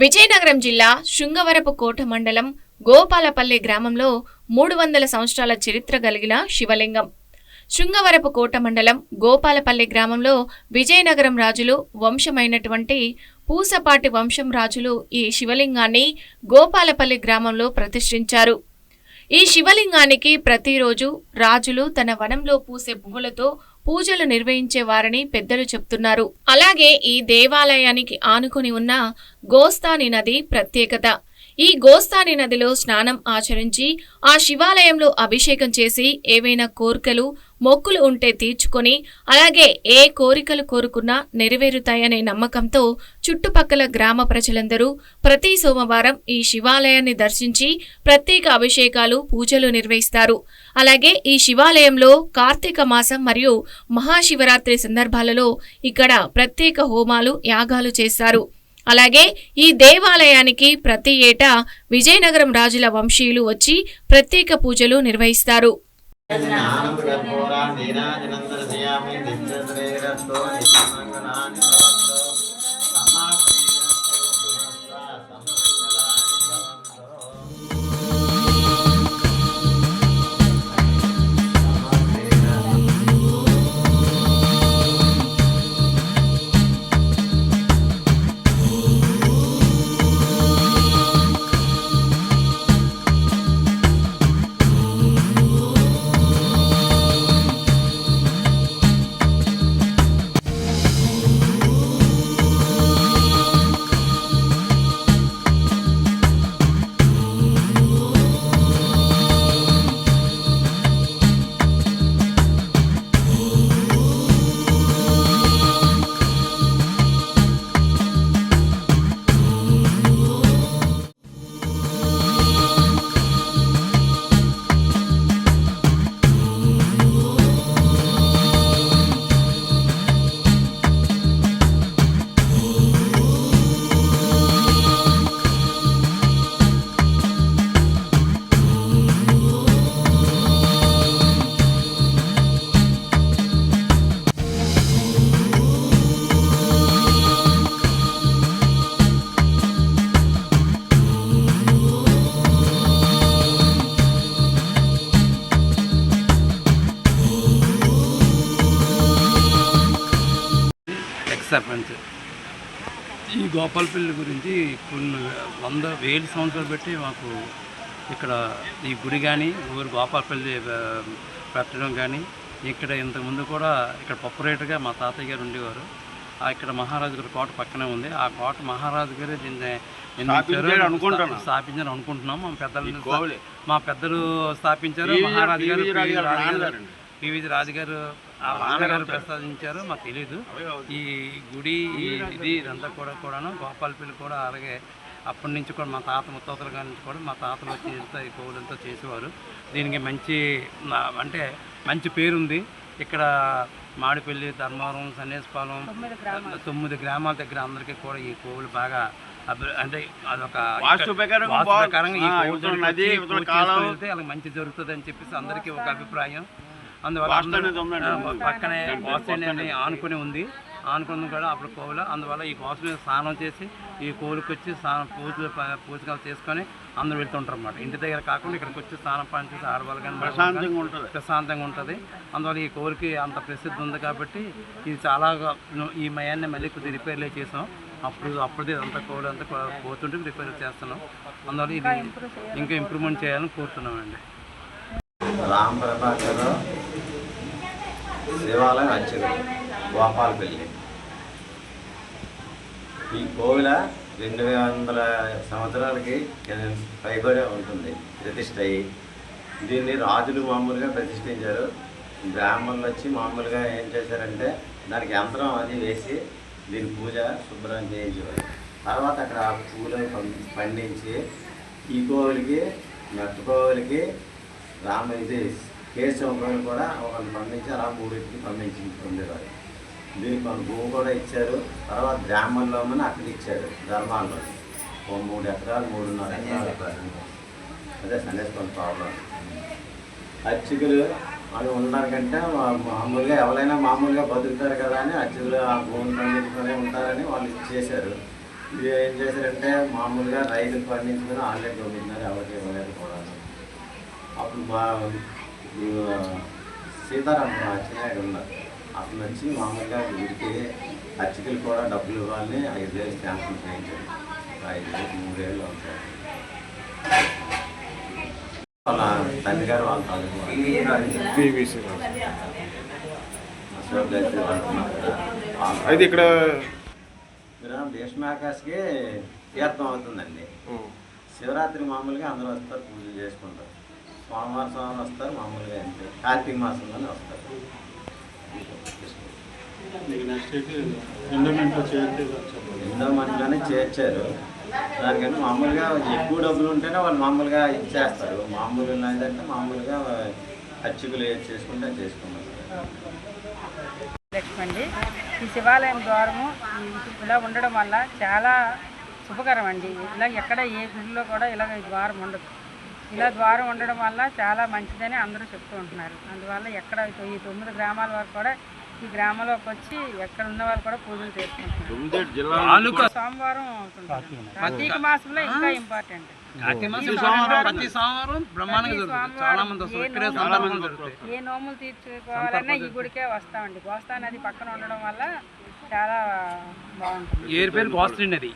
విజయనగరం జిల్లా శృంగవరపు కోట మండలం గోపాలపల్లి గ్రామంలో మూడు వందల సంవత్సరాల చరిత్ర కలిగిన శివలింగం. శృంగవరపు కోట మండలం గోపాలపల్లి గ్రామంలో విజయనగరం రాజులు వంశమైనటువంటి పూసపాటి వంశం రాజులు ఈ శివలింగాన్ని గోపాలపల్లి గ్రామంలో ప్రతిష్ఠించారు. ఈ శివలింగానికి ప్రతిరోజు రాజులు తన వనంలో పూసే పువ్వులతో పూజలు నిర్వహించేవారని పెద్దలు చెప్తున్నారు. అలాగే ఈ దేవాలయానికి ఆనుకుని ఉన్న గోస్తాని నది ప్రత్యేకత. ఈ గోస్తాని నదిలో స్నానం ఆచరించి ఆ శివాలయంలో అభిషేకం చేసి ఏవైనా కోరికలు మొక్కులు ఉంటే తీర్చుకొని అలాగే ఏ కోరికలు కోరుకున్నా నెరవేరుతాయనే నమ్మకంతో చుట్టుపక్కల గ్రామ ప్రజలందరూ ప్రతి సోమవారం ఈ శివాలయాన్ని దర్శించి ప్రత్యేక అభిషేకాలు పూజలు నిర్వహిస్తారు. అలాగే ఈ శివాలయంలో కార్తీక మాసం మరియు మహాశివరాత్రి సందర్భాలలో ఇక్కడ ప్రత్యేక హోమాలు యాగాలు చేస్తారు. అలాగే ఈ దేవాలయానికి ప్రతి ఏటా విజయనగరం రాజుల వంశీయులు వచ్చి ప్రత్యేక పూజలు నిర్వహిస్తారు. సర్పంచ్ ఈ గోపాలపల్లి గురించి కొన్ని వంద వేలు సంవత్సరాలు పెట్టి మాకు ఇక్కడ ఈ గుడి కానీ ఊరు గోపాలపల్లి పెట్టడం కానీ ఇక్కడ ఇంతకుముందు కూడా ఇక్కడ పప్పురేటుగా మా తాతయ్య గారు ఉండేవారు. ఆ ఇక్కడ మహారాజు గారి కోట పక్కనే ఉంది. ఆ కోట మహారాజు గారే దీన్ని అనుకుంటున్నాం. స్థాపించారు అనుకుంటున్నాం. మా పెద్దలు. మా పెద్దలు స్థాపించారు. మహారాజు గారు పివి రాజు ఆ నాన్నగారు ప్రసాదించారు మాకు తెలియదు ఈ గుడి ఈ ఇది ఇదంతా కూడా కూడాను గోపాలపల్లి కూడా అలాగే అప్పటి నుంచి కూడా మా తాత ముత్తాతల గారి నుంచి కూడా మా తాతలు వచ్చి ఇంత ఈ కోవులంతా చేసేవారు. దీనికి మంచి అంటే మంచి పేరుంది. ఇక్కడ మాడిపల్లి ధర్మవరం సన్నేశపాలెం తొమ్మిది గ్రామాల. దగ్గర అందరికీ కూడా ఈ కోవులు బాగా అభి- అంటే అదొక వాస్తు ప్రకారం ఈ కోవులు నది, మంచి జరుగుతుంది అని చెప్పేసి అందరికీ ఒక అభిప్రాయం. అందువల్ల పక్కనే వాస్తు అని ఆనుకొని ఉంది. ఆనుకుని కూడా అప్పుడు కోవులు అందువల్ల ఈ కోసు మీద స్నానం చేసి ఈ కోవులకు వచ్చి స్నానం పూజలు ప- పూజలు చేసుకొని అందరూ వెళ్తుంటారు అన్నమాట ఇంటి దగ్గర కాకుండా ఇక్కడికి వచ్చి స్నానం పానం చేసి ఆడవాళ్ళు కానీ ప్రశాంతంగా ఉంటుంది. ప్రశాంతంగా ఉంటుంది. అందువల్ల ఈ కోరిక అంత ప్రసిద్ధి ఉంది కాబట్టి ఇది చాలా ఈ మయాన్ని మళ్ళీ కొద్దిగా రిపేర్లే చేసాం. అప్పుడు అప్పుడుది అంతా కోడి అంతా పోతుంటే రిపేర్ చేస్తున్నాం. అందువల్ల ఇది ఇంకా ఇంప్రూవ్మెంట్ చేయాలని కోరుతున్నామండి. రామ్ ప్రభాకర్ శివాలయం అర్చకుడు గోపాలపల్లి ఈ కోవిల రెండు వందల సంవత్సరాలకి పైబడి ఉంటుంది. ప్రతిష్ట అయ్యి. దీన్ని రాజులు మామూలుగా ప్రతిష్ఠించారు. బ్రాహ్మణులు వచ్చి మామూలుగా ఏం చేశారంటే దానికి యంత్రం అది వేసి దీని పూజ శుభ్రం చేయించేవారు. తర్వాత అక్కడ పూలను పండించి ఈ కోవిలికి మెట్ట కోవిలికి రామ ఇది కేశవం కూడా ఒకరిని పంపించి అలా మూడింటికి పంపించింది పొందేవారు. దీనికి కొంత భూమి కూడా ఇచ్చారు. తర్వాత బ్రాహ్మణులో అక్కడ ఇచ్చారు ధర్మాల్లో. ఓ మూడు ఎకరాలు మూడున్నర ఎకరాలు. అదే సందేశం ప్రాబ్లం అర్చకులు అని ఉండడానికంటే మామూలుగా ఎవరైనా మామూలుగా బతుకుతారు కదా అని అర్చకులు ఆ భూమి పండించుకునే ఉంటారని వాళ్ళు చేశారు. ఇది ఏం చేశారంటే మామూలుగా రైతులు పండించుకుని ఆన్లైన్ పంపించినారు ఎవరికి ఇవ్వలేదు కూడా అప్పుడు మా సీతారాం అచ్చినాయుడు ఉన్నారు. అతను వచ్చి మామూలుగా వీరికి అర్చకులు కూడా డబ్బులు ఇవ్వాలని ఐదు వేలు శాంక్షన్ చేయించారు. ఐదు వేలు మూడేళ్ళు అవుతాయి వాళ్ళ తండ్రి గారు వాళ్ళ. తాలూకు అయితే ఇక్కడ భీష్మాకాశకి తీర్థం అవుతుందండి. శివరాత్రి మామూలుగా అందరూ వస్తారు పూజలు చేసుకుంటారు. సోమవారం సోమవారం వస్తారు మామూలుగా అంతే కార్తీక మాసంలోనే వస్తారు. ఎన్నో మందిలోనే చేర్చారు. దానికంటే మామూలుగా ఎక్కువ డబ్బులు ఉంటేనే వాళ్ళు మామూలుగా ఇచ్చేస్తారు. మామూలు లేదంటే మామూలుగా అర్చకులు ఏది చేసుకుంటే అది చేసుకుంటారు. లక్ష్మి అండి ఈ శివాలయం ద్వారము ఇలా ఉండడం వల్ల చాలా శుభకరం అండి ఇలా ఎక్కడ ఏ గుడిలో కూడా ఇలా ఈ ద్వారం ఉండదు. ఇలా ద్వారం ఉండడం వల్ల చాలా మంచిదని అందరూ చెప్తూ ఉంటున్నారు. అందువల్ల ఎక్కడ ఈ తొమ్మిది గ్రామాల వరకు కూడా ఈ గ్రామంలోకి వచ్చి ఎక్కడ ఉన్న వాళ్ళు కూడా పూజలు చేసుకుంటున్నారు. సోమవారం అవుతుంది కార్తీక మాసంలో ఇంకా ఇంపార్టెంట్ ఏ నోములు తీర్చుకోవాలన్నా ఈ గుడికే వస్తామండి. గోస్తా నది పక్కన ఉండడం వల్ల చాలా బాగుంటుంది. ఏరు పేరు గోస్త్రీ నది.